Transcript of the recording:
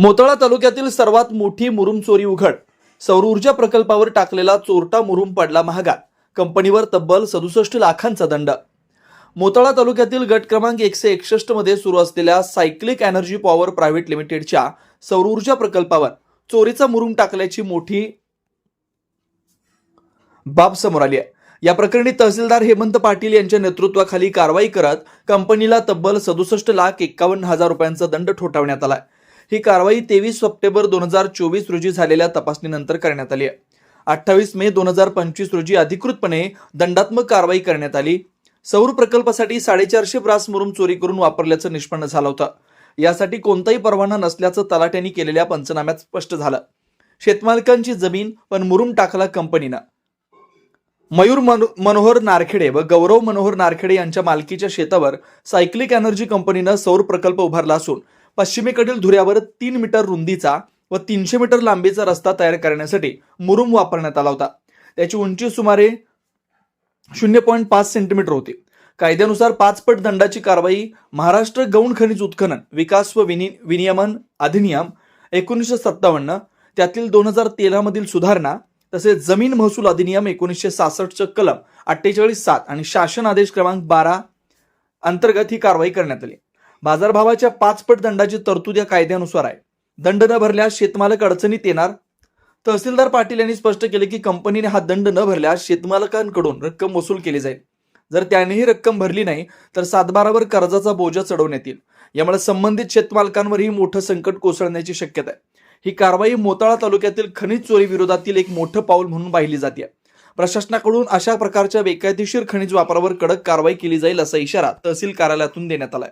मोताळा तालुक्यातील सर्वात मोठी मुरुम चोरी उघड. सौर ऊर्जा प्रकल्पावर टाकलेला चोरटा मुरुम पडला महागात. कंपनीवर तब्बल सदुसष्ट लाखांचा दंड. मोताळा तालुक्यातील गट क्रमांक एकशे एकसष्टमध्ये सुरू असलेल्या सायक्लिक एनर्जी पॉवर प्रायव्हेट लिमिटेडच्या सौर ऊर्जा प्रकल्पावर चोरीचा मुरुम टाकल्याची मोठी बाब समोर आली आहे. या प्रकरणी तहसीलदार हेमंत पाटील यांच्या नेतृत्वाखाली कारवाई करत कंपनीला तब्बल सदुसष्ट लाख एक्कावन्न हजार रुपयांचा दंड ठोठावण्यात आला ही कारवाई तेवीस सप्टेंबर दोन हजार चोवीस रोजी झालेल्या तपासणीनंतर करण्यात आली आहे. अठ्ठावीस मे दोन हजार पंचवीस रोजी अधिकृतपणे दंडात्मक कारवाई करण्यात आली. सौर प्रकल्पासाठी साडेचारशे ब्रास मुरुम चोरी करून वापरल्याचं निष्पन्न झालं होतं. यासाठी कोणताही परवाना नसल्याचं तलाट्यांनी केलेल्या पंचनाम्यात स्पष्ट झालं. शेतमालकांची जमीन पण मुरुम टाकला कंपनीनं. मयूर मनो- मनोहर नारखेडे व गौरव मनोहर नारखेडे यांच्या मालकीच्या शेतावर सायक्लिक एनर्जी कंपनीनं सौर प्रकल्प उभारला असून पश्चिमेकडील धुऱ्यावर तीन मीटर रुंदीचा व तीनशे मीटर लांबीचा रस्ता तयार करण्यासाठी मुरुम वापरण्यात आला होता. त्याची उंची सुमारे शून्य पॉईंट पाच सेंटीमीटर होती. कायद्यानुसार पाच पट दंडाची कारवाई महाराष्ट्र गौण खनिज उत्खनन विकास व विनि विनियमन अधिनियम एकोणीसशे सत्तावन्न त्यातील दोन हजार तेरामधील सुधारणा तसेच जमीन महसूल अधिनियम एकोणीसशे सहासष्टचं कलम अठ्ठेचाळीस सात आणि शासन आदेश क्रमांक बारा अंतर्गत ही कारवाई करण्यात आली. बाजारभावाच्या पाचपट दंडाची तरतूद या कायद्यानुसार आहे. दंड न भरल्यास शेतमालक अडचणीत येणार. तहसीलदार पाटील यांनी स्पष्ट केले की कंपनीने हा दंड न भरल्यास शेतमालकांकडून रक्कम वसूल केली जाईल. जर त्यानेही रक्कम भरली नाही तर सातबारावर कर्जाचा बोजा चढवण्यात येईल. यामुळे संबंधित शेतमालकांवरही मोठं संकट कोसळण्याची शक्यता आहे. ही कारवाई मोताळा तालुक्यातील खनिज चोरी विरोधातील एक मोठं पाऊल म्हणून पाहिली जाते. प्रशासनाकडून अशा प्रकारच्या बेकायदेशीर खनिज वापरावर कडक कारवाई केली जाईल असा इशारा तहसील कार्यालयातून देण्यात आलाय.